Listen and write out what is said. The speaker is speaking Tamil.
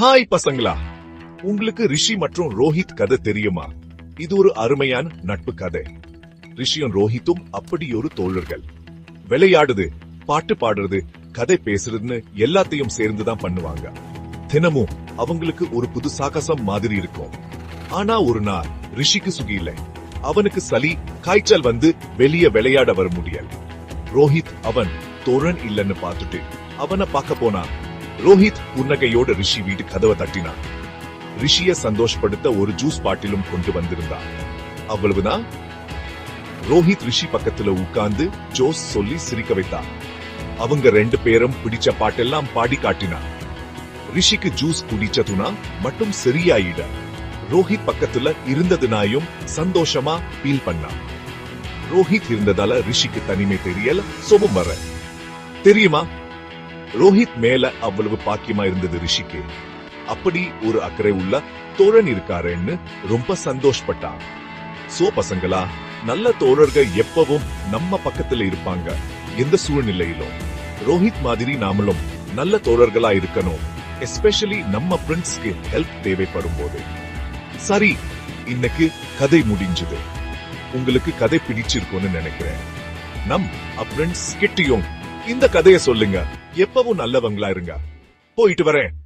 ஹாய் பசங்களா. உங்களுக்கு ரிஷி மற்றும் ரோஹித் கதை தெரியுமா? இது ஒரு அருமையான நட்பு கதை. ரிஷியும் ரோஹித்தும் அப்படி ஒரு தோழர்கள். விளையாடுது பாட்டு பாடுறது கதை பேசுறதுன்னு எல்லாத்தையும் சேர்ந்துதான் பண்ணுவாங்க. தினமும் அவங்களுக்கு ஒரு புது சாகசம் மாதிரி இருக்கும். ஆனா ஒரு நாள் ரிஷிக்கு சுகி இல்லை. அவனுக்கு சளி காய்ச்சல் வந்து வெளிய விளையாட வர முடியல. ரோஹித் அவன் தோழன் இல்லைன்னு பார்த்துட்டு அவனை பார்க்க போனான். ரோஹித் புன்னகையோடு ரிஷி வீட்டு கதவை தட்டினான். ரிஷிய சந்தோஷப்படுத்த ஒரு ஜூஸ் பாட்டிலும் கொண்டு வந்திருந்தான். அவ்வளவுதான் ரோஹித் ரிஷி பக்கத்துல உட்கார்ந்து ஜோஸ் சொல்லி சிரிக்க வைத்தான். அவங்க ரெண்டு பேரும் பிடிச்ச பாட்டெல்லாம் பாடி காட்டினா ரிஷிக்கு ஜூஸ் குடிச்சதுனா மட்டும் சரியாயிட. ரோஹித் பக்கத்துல இருந்ததுனாயும் சந்தோஷமா ஃபீல் பண்ணான். ரோஹித் இருந்ததால ரிஷிக்கு தனிமை தெரியல சோபம் வர. தெரியுமா? ரோஹித் மேல அவ்வளவு பாக்கியமா இருந்தது ரிஷிக்கு. அப்படி ஒரு அக்கறை உள்ள தோழன் இருக்காருன்னு ரொம்ப சந்தோஷப்பட்டான் சோ பசங்களா நல்ல தோழர்கள் எப்பவும் நம்ம பக்கத்துல இருப்பாங்க. எந்த சூழ்நிலையிலும். ரோஹித் மாதிரி நாமளும் நல்ல தோழர்களா இருக்கணும். எஸ்பெஷலி நம்ம ஃப்ரெண்ட்ஸ்க்கு ஹெல்ப் தேவைப்படும் போது சரி இன்னைக்கு கதை முடிஞ்சது. உங்களுக்கு கதை பிடிச்சிருக்கும்னு நினைக்கிறேன். நம் ஃப்ரெண்ட்ஸ் கிட்டயும் இந்த கதையை சொல்லுங்க. எப்பவும் நல்லவங்களா இருங்க. போயிட்டு வரேன்.